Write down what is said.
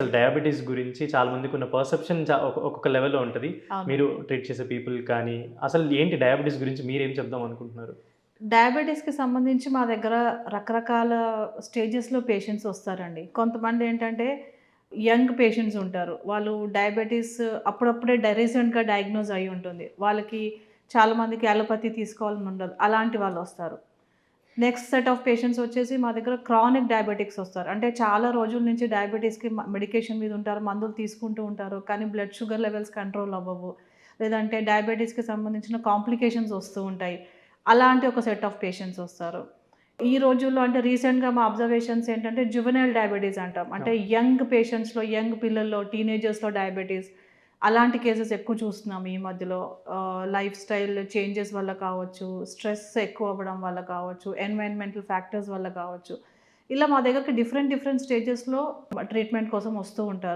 అసలు డయాబెటీస్ గురించి చాలా మందికి ఉన్న పర్సెప్షన్ ఒక్కొక్క లెవెల్లో ఉంటుంది. మీరు ట్రీట్ చేసే పీపుల్ కానీ అసలు ఏంటి డయాబెటీస్ గురించి మీరు ఏం చెప్దాం అనుకుంటున్నారు? డయాబెటీస్కి సంబంధించి మా దగ్గర రకరకాల స్టేజెస్లో పేషెంట్స్ వస్తారండి. కొంతమంది ఏంటంటే యంగ్ పేషెంట్స్ ఉంటారు. వాళ్ళు డయాబెటీస్ అప్పుడప్పుడే రీసెంట్గా డయాగ్నోజ్ అయి ఉంటుంది. వాళ్ళకి చాలామందికి అలోపతి తీసుకోవాలని ఉండదు. అలాంటి వాళ్ళు వస్తారు. నెక్స్ట్ సెట్ ఆఫ్ పేషెంట్స్ వచ్చేసి మా దగ్గర క్రానిక్ డయాబెటిక్స్ వస్తారు. అంటే చాలా రోజుల నుంచి డయాబెటీస్కి మెడికేషన్ మీద ఉంటారు మందులు తీసుకుంటూ ఉంటారు కానీ బ్లడ్ షుగర్ లెవెల్స్ కంట్రోల్ అవ్వవు. లేదంటే డయాబెటీస్కి సంబంధించిన కాంప్లికేషన్స్ వస్తూ ఉంటాయి. అలాంటి ఒక సెట్ ఆఫ్ పేషెంట్స్ వస్తారు. ఈ రోజుల్లో అంటే రీసెంట్గా మా అబ్జర్వేషన్స్ ఏంటంటే జువెనైల్ డయాబెటీస్ అంటాం. అంటే యంగ్ పేషెంట్స్లో యంగ్ పిల్లల్లో టీనేజర్స్లో డయాబెటీస్ అలాంటి కేసెస్ ఎక్కువ చూస్తున్నాం ఈ మధ్యలో. లైఫ్ స్టైల్ చేంజెస్ వల్ల కావచ్చు స్ట్రెస్ ఎక్కువ అవ్వడం వల్ల కావచ్చు ఎన్వైరన్మెంటల్ ఫ్యాక్టర్స్ వల్ల కావచ్చు. ఇలా మా దగ్గరికి డిఫరెంట్ డిఫరెంట్ స్టేజెస్లో ట్రీట్మెంట్ కోసం వస్తూ ఉంటారు.